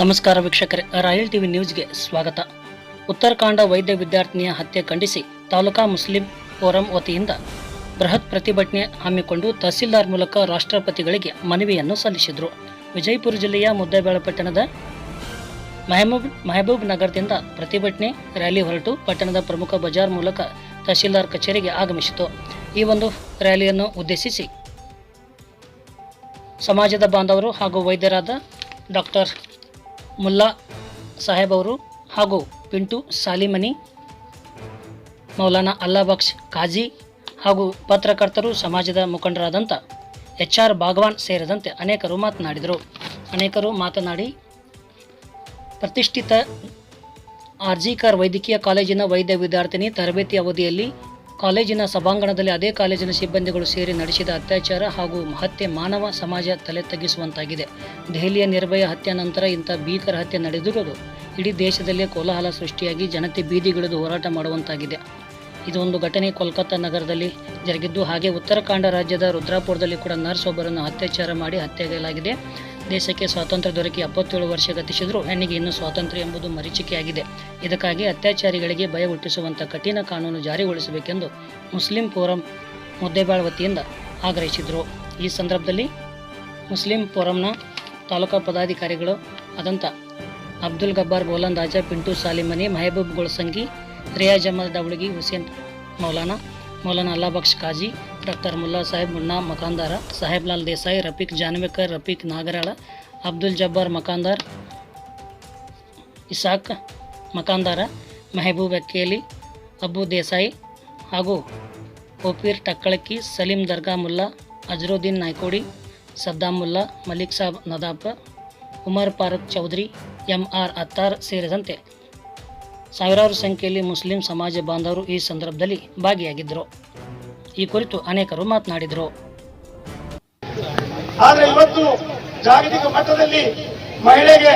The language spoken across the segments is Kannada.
ನಮಸ್ಕಾರ ವೀಕ್ಷಕರೇ, ರಾಯಲ್ ಟಿವಿ ನ್ಯೂಸ್ಗೆ ಸ್ವಾಗತ. ಉತ್ತರಾಖಂಡ ವೈದ್ಯ ವಿದ್ಯಾರ್ಥಿನಿಯ ಹತ್ಯೆ ಖಂಡಿಸಿ ತಾಲೂಕಾ ಮುಸ್ಲಿಂ ಫೋರಂ ವತಿಯಿಂದ ಬೃಹತ್ ಪ್ರತಿಭಟನೆ ಹಮ್ಮಿಕೊಂಡು ತಹಸೀಲ್ದಾರ್ ಮೂಲಕ ರಾಷ್ಟ್ರಪತಿಗಳಿಗೆ ಮನವಿಯನ್ನು ಸಲ್ಲಿಸಿದರು. ವಿಜಯಪುರ ಜಿಲ್ಲೆಯ ಮುದ್ದೇಬೇಳ ಪಟ್ಟಣದ ಮೆಹಬೂಬ್ ಮೆಹಬೂಬ್ ನಗರದಿಂದ ಪ್ರತಿಭಟನೆ ರ್ಯಾಲಿ ಹೊರಟು ಪಟ್ಟಣದ ಪ್ರಮುಖ ಬಜಾರ್ ಮೂಲಕ ತಹಸೀಲ್ದಾರ್ ಕಚೇರಿಗೆ ಆಗಮಿಸಿತು. ಈ ಒಂದು ರ್ಯಾಲಿಯನ್ನು ಉದ್ದೇಶಿಸಿ ಸಮಾಜದ ಬಾಂಧವರು ಹಾಗೂ ವೈದ್ಯರಾದ ಡಾಕ್ಟರ್ ಮುಲ್ಲಾ ಸಾಹೇಬ್ ಅವರು ಹಾಗೂ ಪಿಂಟು ಸಾಲಿಮನಿ, ಮೌಲಾನಾ ಅಲ್ಲಾಬಕ್ಷ್ ಖಾಜಿ ಹಾಗೂ ಪತ್ರಕರ್ತರು ಸಮಾಜದ ಮುಖಂಡರಾದಂಥ ಎಚ್ ಆರ್ ಭಾಗವಾನ್ ಸೇರಿದಂತೆ ಅನೇಕರು ಮಾತನಾಡಿದರು. ಅನೇಕರು ಮಾತನಾಡಿ, ಪ್ರತಿಷ್ಠಿತ ಆರ್ಜಿಕರ್ ವೈದ್ಯಕೀಯ ಕಾಲೇಜಿನ ವೈದ್ಯ ವಿದ್ಯಾರ್ಥಿನಿ ತರಬೇತಿ ಅವಧಿಯಲ್ಲಿ ಕಾಲೇಜಿನ ಸಭಾಂಗಣದಲ್ಲಿ ಅದೇ ಕಾಲೇಜಿನ ಸಿಬ್ಬಂದಿಗಳು ಸೇರಿ ನಡೆಸಿದ ಅತ್ಯಾಚಾರ ಹಾಗೂ ಹತ್ಯೆ ಮಾನವ ಸಮಾಜ ತಲೆ ತಗ್ಗಿಸುವಂತಾಗಿದೆ ದೆಹಲಿಯ ನಿರ್ಭಯ ಹತ್ಯೆ ನಂತರ ಇಂಥ ಭೀಕರ ಹತ್ಯೆ ನಡೆದಿರುವುದು ಇಡೀ ದೇಶದಲ್ಲೇ ಕೋಲಾಹಲ ಸೃಷ್ಟಿಯಾಗಿ ಜನತೆ ಬೀದಿಗಿಳಿದು ಹೋರಾಟ ಮಾಡುವಂತಾಗಿದೆ. ಇದೊಂದು ಘಟನೆ ಕೋಲ್ಕತ್ತಾ ನಗರದಲ್ಲಿ ಜರುಗಿದ್ದು, ಹಾಗೆ ಉತ್ತರಾಖಂಡ ರಾಜ್ಯದ ರುದ್ರಾಪುರದಲ್ಲಿ ಕೂಡ ನರ್ಸ್ ಒಬ್ಬರನ್ನು ಅತ್ಯಾಚಾರ ಮಾಡಿ ಹತ್ಯೆಗೈಲಾಗಿದೆ. ದೇಶಕ್ಕೆ ಸ್ವಾತಂತ್ರ್ಯ ದೊರಕಿ ಎಪ್ಪತ್ತೇಳು ವರ್ಷ ಗತಿಸಿದರೂ ಹೆಣ್ಣಿಗೆ ಇನ್ನೂ ಸ್ವಾತಂತ್ರ್ಯ ಎಂಬುದು ಮರೀಚಿಕೆಯಾಗಿದೆ. ಇದಕ್ಕಾಗಿ ಅತ್ಯಾಚಾರಿಗಳಿಗೆ ಭಯ ಹುಟ್ಟಿಸುವಂಥ ಕಠಿಣ ಕಾನೂನು ಜಾರಿಗೊಳಿಸಬೇಕೆಂದು ಮುಸ್ಲಿಂ ಫೋರಂ ಮುದ್ದೆಬಾಳ್ ವತಿಯಿಂದ ಆಗ್ರಹಿಸಿದರು. ಈ ಸಂದರ್ಭದಲ್ಲಿ ಮುಸ್ಲಿಂ ಫೋರಂನ ತಾಲೂಕಾ ಪದಾಧಿಕಾರಿಗಳು ಆದಂಥ ಅಬ್ದುಲ್ ಗಬ್ಬಾರ್ ಬೋಲಂದಾಜ ಪಿಂಟು ಸಾಲಿಮನಿ, ಮಹಬೂಬ್ ಗೊಳಸಂಗಿ ರಿಯಾಜ್ ಅಹಮದ್ ದವಳಗಿ ಹುಸೇನ್ ಮೌಲಾನಾ ಮೌಲಾನಾ ಅಲ್ಲಾಬಕ್ಷ್ ಕಾಜಿ ಡಾಕ್ಟರ್ ಮುಲ್ಲಾ ಸಾಹೇಬ್ ಮುನ್ನಾ ಮಕಾಂದಾರ, ಸಾಹೇಬ್ಲಾಲ್ ದೇಸಾಯಿ, ರಫೀಕ್ ಜಾನ್ವೇಕರ್, ರಫೀಕ್ ನಾಗರಾಳ, ಅಬ್ದುಲ್ ಜಬ್ಬಾರ್ ಮಕಾಂದಾರ್, ಇಸಾಕ್ ಮಕಾಂದಾರ, ಮೆಹಬೂಬ್ ಅಕ್ಕೇಲಿ ಅಬ್ಬು ದೇಸಾಯಿ ಹಾಗೂ ಒಪೀರ್ ಟಕ್ಕಳಕ್ಕಿ, ಸಲೀಂ ದರ್ಗಾ ಮುಲ್ಲಾ, ಅಜರುದ್ದೀನ್ ನಾಯ್ಕೋಡಿ ಸದ್ದಾಂ ಮುಲ್ಲಾ, ಮಲಿಕ್ ಸಾಬ್ ನದಾಪ, ಉಮರ್ ಫಾರೂಕ್ ಚೌಧರಿ ಎಂ ಆರ್ ಅತ್ತಾರ್ ಸೇರಿದಂತೆ ಸಾವಿರಾರು ಸಂಖ್ಯೆಯಲ್ಲಿ ಮುಸ್ಲಿಂ ಸಮಾಜ ಬಾಂಧವರು ಈ ಸಂದರ್ಭದಲ್ಲಿ ಭಾಗಿಯಾಗಿದ್ದರು. ಈ ಕುರಿತು ಅನೇಕರು ಮಾತನಾಡಿದರು. ಆದರೆ ಇವತ್ತು ಜಾಗತಿಕ ಮಟ್ಟದಲ್ಲಿ ಮಹಿಳೆಗೆ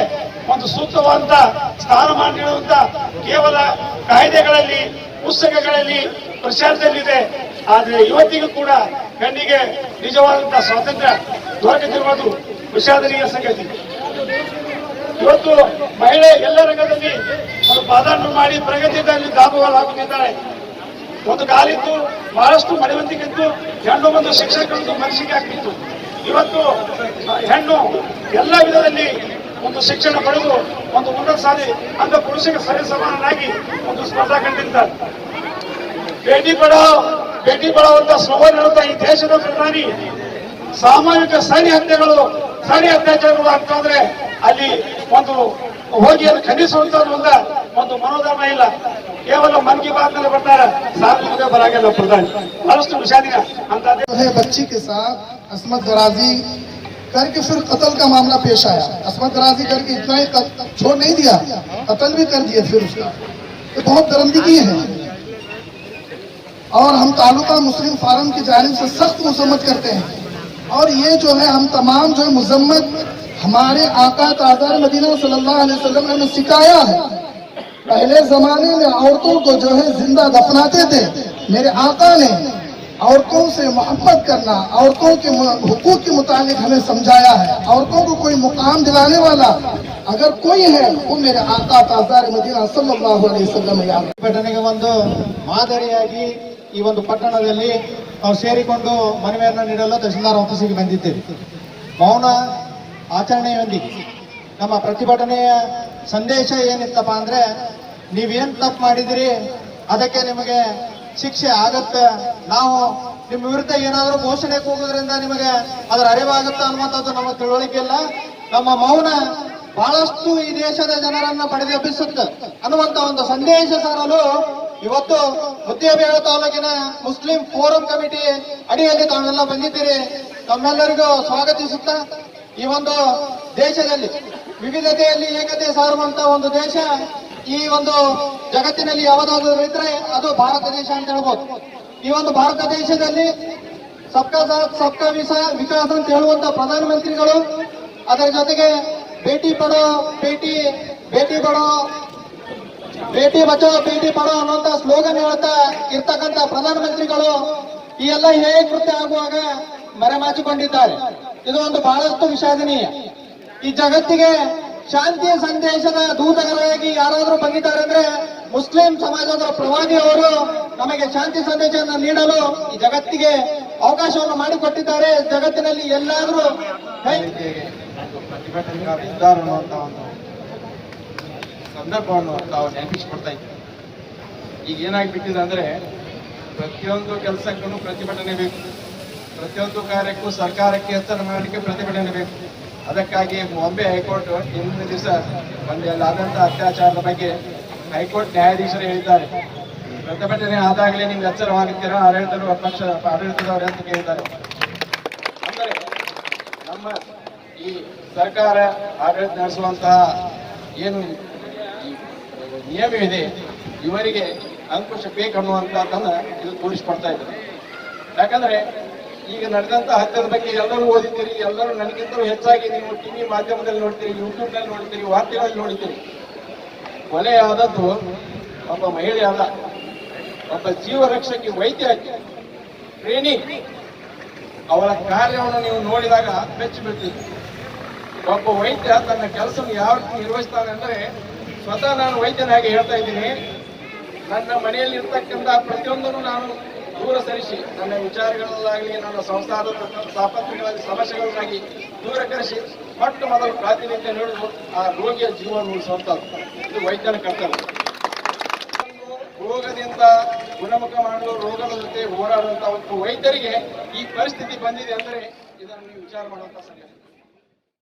ಒಂದು ಸೂಕ್ತವಾದಂತ ಸ್ಥಾನಮಾನ ನೀಡುವಂತ ಕೇವಲ ಕಾಯ್ದೆಗಳಲ್ಲಿ, ಪುಸ್ತಕಗಳಲ್ಲಿ ಪ್ರಚಾರದಲ್ಲಿದೆ. ಆದರೆ ಇವತ್ತಿಗೂ ಕೂಡ ಹೆಣ್ಣಿಗೆ ನಿಜವಾದಂತಹ ಸ್ವಾತಂತ್ರ್ಯ ದೊರಕುತ್ತಿರುವುದು ವಿಷಾದನೀಯ ಸಂಗತಿ. ಇವತ್ತು ಮಹಿಳೆ ಎಲ್ಲ ರಂಗದಲ್ಲಿ ಒಂದು ಪಾದಾರ್ಪಣೆ ಮಾಡಿ ಪ್ರಗತಿಯಲ್ಲಿ ದಾಪುಗಳಾಗುತ್ತಿದ್ದಾಳೆ ಒಂದು ಕಾಲಿತ್ತು ಬಹಳಷ್ಟು ಮಡಿವಂತಿಗಿತ್ತು ಹೆಣ್ಣು ಒಂದು ಶಿಕ್ಷಕರದ್ದು ಮನಸ್ಸಿಗೆ ಆಗ್ತಿತ್ತು ಇವತ್ತು ಹೆಣ್ಣು ಎಲ್ಲ ವಿಧದಲ್ಲಿ ಒಂದು ಶಿಕ್ಷಣ ಪಡೆದು ಒಂದು ಉನ್ನತ ಸಾಧಿ ಅಂದ ಪುರುಷಿಗೆ ಸರಿ ಸಮಾನನಾಗಿ ಒಂದು ಸ್ಪರ್ಧಾ ಕಂಡಿದ್ದಾರೆ ಭೇಟಿ ಪಡಾವ್ ಭೇಟಿ ಪಡಾವ್ ಅಂತ ಸ್ಲೋಗನ್ ಹೇಳುತ್ತಾ ಈ ದೇಶದ ಪ್ರಧಾನಿ, ಸಾಮಾಜಿಕ ಸರಿ ಹತ್ಯೆಗಳು ಸರಿ ಅತ್ಯಾಚಾರಗಳು ಅಂತಂದ್ರೆ ಅಲ್ಲಿ ಒಂದು ಹೋಗಿ ಅದು ಖಂಡಿಸುವಂತ ಒಂದು ಮನೋಧರ್ಮ ಇಲ್ಲ. ಕೇವಲ ಮನ್ ಕಿ ಬಾತ್ ನಲ್ಲಿ ಬರ್ತಾರೆ ಸಾರ್ವಜನಿಕ ಬರಾಗಿಲ್ಲ ಪ್ರಧಾನಿ. ಬಹಳಷ್ಟು ವಿಷಾದಿನ ಅಂತ ಬಚ್ಚಿ ಕೆ کر کے پھر قتل کا معاملہ پیش آیا عصمت درازی کر کے اتنا ہی چھوڑ نہیں دیا قتل بھی کر دیا پھر اس کا یہ بہت درندگی ہے اور ہم تعلقہ مسلم فارم کی جانب سے سخت مذمت کرتے ہیں اور یہ جو ہے ہم تمام جو ہے مذمت ہمارے آقا تاجر مدینہ صلی اللہ علیہ وسلم نے ہمیں سکھایا ہے पहले जमाने में औरतों को जो है जिंदा दफनाते थे मेरे आका ने औरतों से मोहब्बत करना औरतों के हुकूक के मुताबिक हमें समझाया है औरतों को कोई मुकाम दिलाने वाला अगर कोई है वो मेरे आका ताजार मदीना सल्लल्लाहु अलैहि वसल्लम याद ಪ್ರತಿಭಟನೆಗೆ ಒಂದು ಮಾದರಿಯಾಗಿ ಈ ಒಂದು ಪಟ್ಟಣದಲ್ಲಿ ನಾವು ಸೇರಿಕೊಂಡು ಮನವಿಯನ್ನು ನೀಡಲು ತಹಸೀಲ್ದಾರ್ ಆಫೀಸಿಗೆ ಬಂದಿದ್ದೇವೆ ಮೌನ ಆಚರಣೆಯೊಂದಿಗೆ ನಮ್ಮ ಪ್ರತಿಭಟನೆಯ ಸಂದೇಶ ಏನಿತ್ತಪ್ಪ ಅಂದ್ರೆ ನೀವೇನ್ ತಪ್ಪು ಮಾಡಿದಿರಿ ಅದಕ್ಕೆ ನಿಮಗೆ ಶಿಕ್ಷೆ ಆಗತ್ತೆ. ನಾವು ನಿಮ್ಮ ವಿರುದ್ಧ ಏನಾದರೂ ಘೋಷಣೆ ಕೂಗೋದ್ರಿಂದ ನಿಮಗೆ ಅದರ ಅರಿವಾಗುತ್ತೆ ಅನ್ನುವಂಥದ್ದು ನಮ್ಮ ತಿಳುವಳಿಕೆ ಇಲ್ಲ. ನಮ್ಮ ಮೌನ ಬಹಳಷ್ಟು ಈ ದೇಶದ ಜನರನ್ನ ಪಡೆದೆಬ್ಬಿಸುತ್ತೆ ಅನ್ನುವಂತ ಒಂದು ಸಂದೇಶ ಸಾರಲು ಇವತ್ತು ಮುದ್ದೇಬೇಳ ತಾಲೂಕಿನ ಮುಸ್ಲಿಂ ಫೋರಂ ಕಮಿಟಿ ಅಡಿಯಲ್ಲಿ ತಾವೆಲ್ಲ ಬಂದಿದ್ದೀರಿ. ತಮ್ಮೆಲ್ಲರಿಗೂ ಸ್ವಾಗತಿಸುತ್ತಾ ಈ ಒಂದು ದೇಶದಲ್ಲಿ ವಿವಿಧತೆಯಲ್ಲಿ ಏಕತೆ ಸಾರುವಂತ ಒಂದು ದೇಶ ಈ ಒಂದು ಜಗತ್ತಿನಲ್ಲಿ ಯಾವುದಾದ್ರೂ ಇದ್ರೆ ಅದು ಭಾರತ ದೇಶ ಅಂತ ಹೇಳ್ಬೋದು. ಈ ಒಂದು ಭಾರತ ದೇಶದಲ್ಲಿ ಸಬ್ಕಾ ಸಾಥ್ ಸಬ್ಕಾ ವಿಸ, ವಿಕಾಸ ಅಂತ ಹೇಳುವಂತ ಪ್ರಧಾನಮಂತ್ರಿಗಳು ಅದರ ಜೊತೆಗೆ ಭೇಟಿ ಪಡೋ ಭೇಟಿ ಭೇಟಿ ಪಡೋ ಭೇಟಿ ಬಚಾವೋ ಭೇಟಿ ಪಡೋ ಅನ್ನುವಂತ ಸ್ಲೋಗನ್ ಹೇಳ್ತಾ ಇರ್ತಕ್ಕಂತ ಪ್ರಧಾನಮಂತ್ರಿಗಳು ಈ ಎಲ್ಲ ಹೇಯ ಕೃತ್ಯ ಆಗುವಾಗ ಮರೆಮಾಚಿಕೊಂಡಿದ್ದಾರೆ. ಇದು ಒಂದು ಬಹಳಷ್ಟು ವಿಷಾದನೀಯ. ಈ ಜಗತ್ತಿಗೆ ಶಾಂತಿಯ ಸಂದೇಶದ ದೂತಗಳಾಗಿ ಯಾರಾದರೂ ಬಂದಿದ್ದಾರೆ ಅಂದ್ರೆ ಮುಸ್ಲಿಂ ಸಮಾಜದ ಪ್ರವಾದಿ ಅವರು ನಮಗೆ ಶಾಂತಿ ಸಂದೇಶವನ್ನು ನೀಡಲು ಈ ಜಗತ್ತಿಗೆ ಅವಕಾಶವನ್ನು ಮಾಡಿಕೊಟ್ಟಿದ್ದಾರೆ. ಜಗತ್ತಿನಲ್ಲಿ ಎಲ್ಲಾದರೂ ಸಂದರ್ಭವನ್ನು ತಾವು ನೆನಪಿಸಿಕೊಡ್ತಾ ಇದ್ದೀವಿ ಈಗ ಏನಾಗ್ಬಿಟ್ಟಿದೆ ಅಂದ್ರೆ ಪ್ರತಿಯೊಂದು ಕೆಲಸಕ್ಕೂ ಪ್ರತಿಭಟನೆ ಬೇಕು. ಪ್ರತಿಯೊಂದು ಕಾರ್ಯಕ್ಕೂ ಸರ್ಕಾರಕ್ಕೆ ಎತ್ತರ ಮಾಡಲಿಕ್ಕೆ ಪ್ರತಿಭಟನೆ ಬೇಕು. ಅದಕ್ಕಾಗಿ ಬಾಂಬೆ ಹೈಕೋರ್ಟ್ ಹಿಂದಿನ ದಿವಸ ಒಂದು ಆದಂತಹ ಅತ್ಯಾಚಾರದ ಬಗ್ಗೆ ಹೈಕೋರ್ಟ್ ನ್ಯಾಯಾಧೀಶರು ಹೇಳಿದ್ದಾರೆ. ಪ್ರತಿಭಟನೆ ಆದಾಗಲೇ ನಿಮ್ಗೆ ಎಚ್ಚರವಾಗುತ್ತೀರಾ? ಆಡಳಿತರು ಪಕ್ಷ, ಆಡಳಿತದವರು ಅಂತ ಕೇಳಿದ್ದಾರೆ. ಅಂದರೆ ನಮ್ಮ ಈ ಸರ್ಕಾರ ಆಡಳಿತ ನಡೆಸುವಂತಹ ಏನು ನಿಯಮವಿದೆ, ಇವರಿಗೆ ಅಂಕುಶ ಬೇಕನ್ನುವಂಥದ್ದನ್ನ ಇದು ತೋರಿಸ್ಕೊಡ್ತಾ ಇದ್ದಾರೆ. ಯಾಕಂದ್ರೆ ಈಗ ನಡೆದಂತ ಹತ್ಯದ ಬಗ್ಗೆ ಎಲ್ಲರೂ ಓದಿದ್ದೀರಿ, ಎಲ್ಲರೂ ನನಗಿಂತಲೂ ಹೆಚ್ಚಾಗಿ ನೀವು ಟಿವಿ ಮಾಧ್ಯಮದಲ್ಲಿ ನೋಡ್ತೀರಿ, ಯೂಟ್ಯೂಬ್ನಲ್ಲಿ ನೋಡ್ತೀರಿ, ವಾರ್ತೆಗಳಲ್ಲಿ ನೋಡ್ತೀರಿ. ಕೊಲೆ ಆದದ್ದು ಒಬ್ಬ ಮಹಿಳೆ ಅಲ್ಲ, ಒಬ್ಬ ಜೀವ ರಕ್ಷಕಿ ವೈದ್ಯ ಪ್ರೇಮಿ ಅವಳ ಕಾರ್ಯವನ್ನು ನೀವು ನೋಡಿದಾಗ ಬೆಚ್ಚಿ ಬೀಳ್ತೀರಿ. ಒಬ್ಬ ವೈದ್ಯ ತನ್ನ ಕೆಲಸವನ್ನು ಯಾವ ರೀತಿ ನಿರ್ವಹಿಸ್ತಾನೆ ಅಂದ್ರೆ, ಸ್ವತಃ ನಾನು ವೈದ್ಯನಾಗಿ ಹೇಳ್ತಾ ಇದ್ದೀನಿ, ನನ್ನ ಮನೆಯಲ್ಲಿ ಇರ್ತಕ್ಕಂಥ ಪ್ರತಿಯೊಂದನ್ನು ನಾನು ದೂರ ಸರಿಸಿ. ನನ್ನ ವಿಚಾರಗಳಲ್ಲಾಗಲಿ, ನನ್ನ ಸಂಸ್ಥಾದ ತಾಪತ್ರೆಗಳಲ್ಲಿ ಸಮಸ್ಯೆಗಳನ್ನಾಗಿ ದೂರ ಕರೆಸಿ. ಮೊಟ್ಟ ಮೊದಲು ಪ್ರಾತಿನಿಧ್ಯ ನೀಡುವುದು ಆ ರೋಗಿಯ ಜೀವನ ಉಳಿಸುವಂಥದ್ದು ಇದು ವೈದ್ಯನ ಕರ್ತವ್ಯ. ರೋಗದಿಂದ ಗುಣಮುಖ ಮಾಡಲು ರೋಗದ ಜೊತೆ ಹೋರಾಡುವಂಥ ವೈದ್ಯರಿಗೆ ಈ ಪರಿಸ್ಥಿತಿ ಬಂದಿದೆ ಅಂದರೆ ಇದನ್ನು ನೀವು ವಿಚಾರ ಮಾಡುವಂಥ ಸಂಗತಿ.